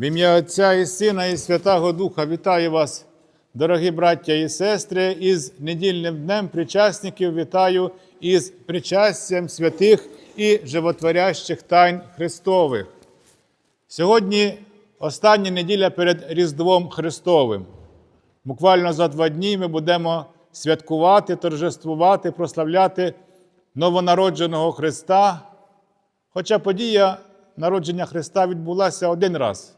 В ім'я Отця і Сина, і Святого Духа вітаю вас, дорогі браття і сестри, із недільним днем причасників вітаю із причастям святих і животворящих тайн Христових. Сьогодні остання неділя перед Різдвом Христовим. Буквально за два дні ми будемо святкувати, торжествувати, прославляти новонародженого Христа. Хоча подія народження Христа відбулася один раз.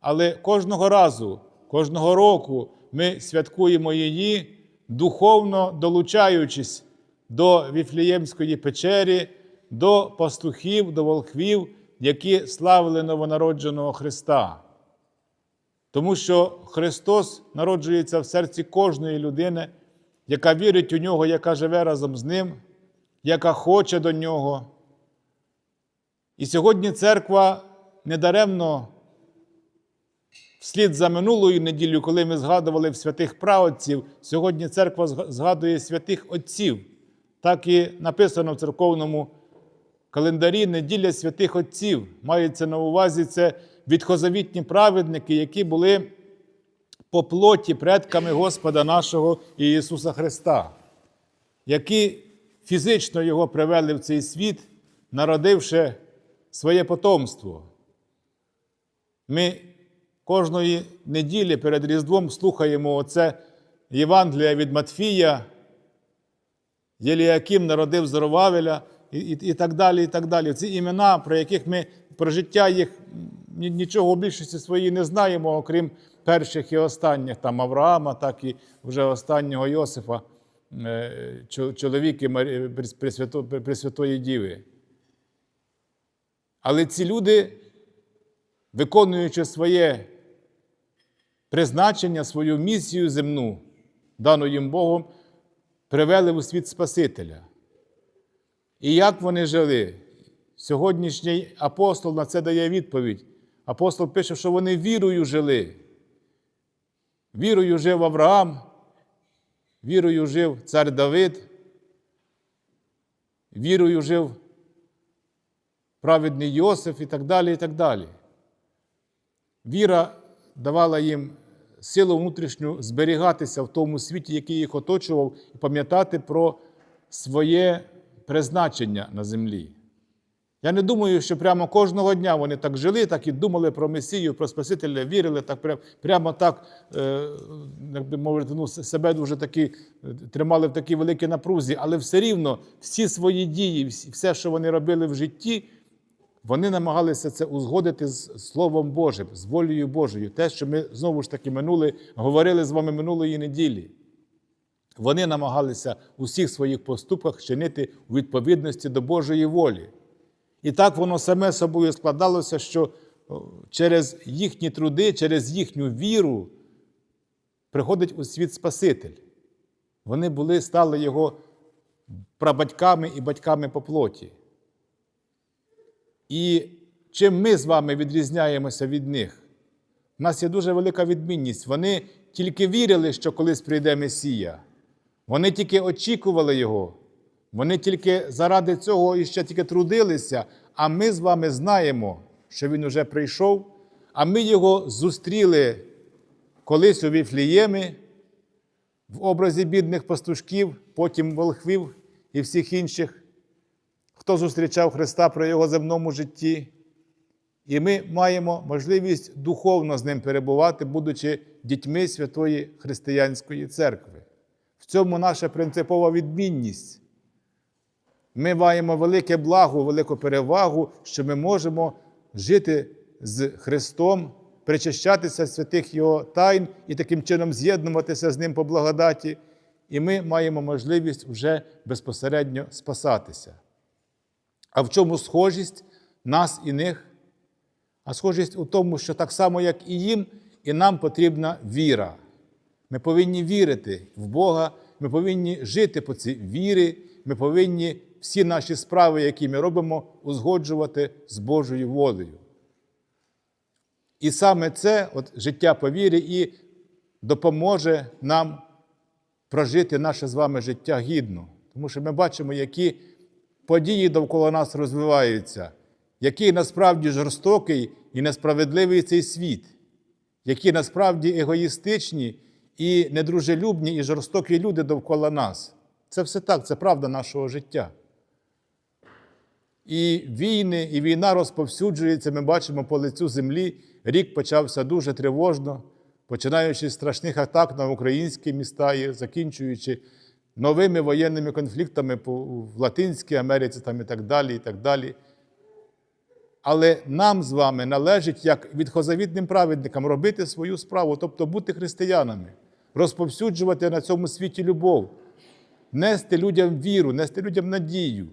Але кожного разу, кожного року ми святкуємо її, духовно долучаючись до Віфліємської печері, до пастухів, до волхвів, які славили новонародженого Христа. Тому що Христос народжується в серці кожної людини, яка вірить у нього, яка живе разом з Ним, яка хоче до нього. І сьогодні церква недаремно, вслід за минулою неділею, коли ми згадували в святих праотців, сьогодні церква згадує святих отців. Так і написано в церковному календарі неділя святих отців. Мається на увазі це відхозавітні праведники, які були по плоті предками Господа нашого Ісуса Христа, які фізично Його привели в цей світ, народивши своє потомство. Ми кожної неділі перед Різдвом слухаємо оце Євангелія від Матфія, Єліаким народив Зоровавеля і, і, і так далі. і так далі. Ці імена, про яких ми про життя їх нічого у більшості своїй не знаємо, окрім перших і останніх, там Авраама, так і вже останнього Йосифа, чоловіки Пресвятої Діви. Але ці люди, виконуючи своє призначення, свою місію земну, дану їм Богом, привели у світ Спасителя. І як вони жили? Сьогоднішній апостол на це дає відповідь. Апостол пише, що вони вірою жили. Вірою жив Авраам, вірою жив цар Давид, вірою жив праведний Йосиф і так далі. і так далі. Віра давала їм силу внутрішню зберігатися в тому світі, який їх оточував, і пам'ятати про своє призначення на землі. Я не думаю, що прямо кожного дня вони так жили, так і думали про Месію, про Спасителя, вірили, так прямо так, як би мовити, ну, себе дуже таки тримали в такій великій напрузі, але все рівно всі свої дії, все, що вони робили в житті, вони намагалися це узгодити з Словом Божим, з волею Божою. Те, що ми знову ж таки минули, говорили з вами минулої неділі. Вони намагалися у всіх своїх поступках чинити у відповідності до Божої волі. І так воно саме собою складалося, що через їхні труди, через їхню віру приходить у світ Спаситель. Вони були, стали його прабатьками і батьками по плоті. І чим ми з вами відрізняємося від них? У нас є дуже велика відмінність. Вони тільки вірили, що колись прийде Месія. Вони тільки очікували Його. Вони тільки заради цього і ще тільки трудилися, а ми з вами знаємо, що Він уже прийшов, а ми його зустріли колись у Віфліємі в образі бідних пастушків, потім волхвів і всіх інших, хто зустрічав Христа при Його земному житті. І ми маємо можливість духовно з ним перебувати, будучи дітьми Святої Християнської Церкви. В цьому наша принципова відмінність. Ми маємо велике благо, велику перевагу, що ми можемо жити з Христом, причащатися святих Його тайн і таким чином з'єднуватися з Ним по благодаті. І ми маємо можливість вже безпосередньо спасатися. А в чому схожість нас і них? А схожість у тому, що так само, як і їм, і нам потрібна віра. Ми повинні вірити в Бога, ми повинні жити по цій вірі, ми повинні всі наші справи, які ми робимо, узгоджувати з Божою волею. І саме це от, життя по вірі і допоможе нам прожити наше з вами життя гідно. Тому що ми бачимо, які події довкола нас розвиваються. який насправді жорстокий і несправедливий цей світ, які насправді егоїстичні і недружелюбні і жорстокі люди довкола нас. Це все так, це правда нашого життя. І війни, і війна розповсюджується, ми бачимо по лицю землі. Рік почався дуже тривожно, починаючи з страшних атак на українські міста і закінчуючи новими воєнними конфліктами в Латинській Америці там і так далі. і так далі. Але нам з вами належить, як відхозавітним праведникам, робити свою справу, тобто бути християнами, розповсюджувати на цьому світі любов, нести людям віру, нести людям надію,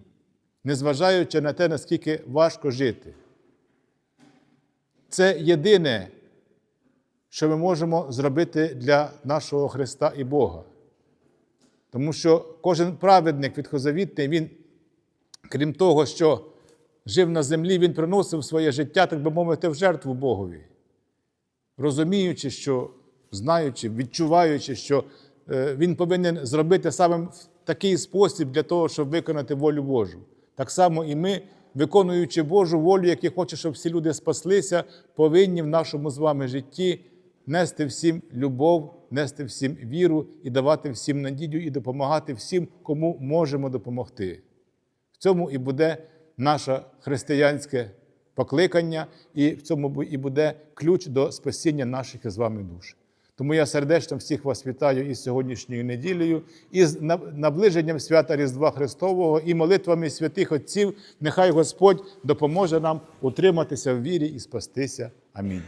незважаючи на те, наскільки важко жити. Це єдине, що ми можемо зробити для нашого Христа і Бога. Тому що кожен праведник відхозавітний, він, крім того, що жив на землі, він приносив своє життя, так би мовити, в жертву Богові, розуміючи, що, знаючи, відчуваючи, що е, він повинен зробити саме в такий спосіб для того, щоб виконати волю Божу. Так само і ми, виконуючи Божу волю, який хоче, щоб всі люди спаслися, повинні в нашому з вами житті нести всім любов, нести всім віру і давати всім надію, і допомагати всім, кому можемо допомогти. В цьому і буде наше християнське покликання, і в цьому і буде ключ до спасіння наших із вами душ. Тому я сердечно всіх вас вітаю із сьогоднішньою неділею, і з на- наближенням свята Різдва Христового і молитвами святих Отців. Нехай Господь допоможе нам утриматися в вірі і спастися. Амінь.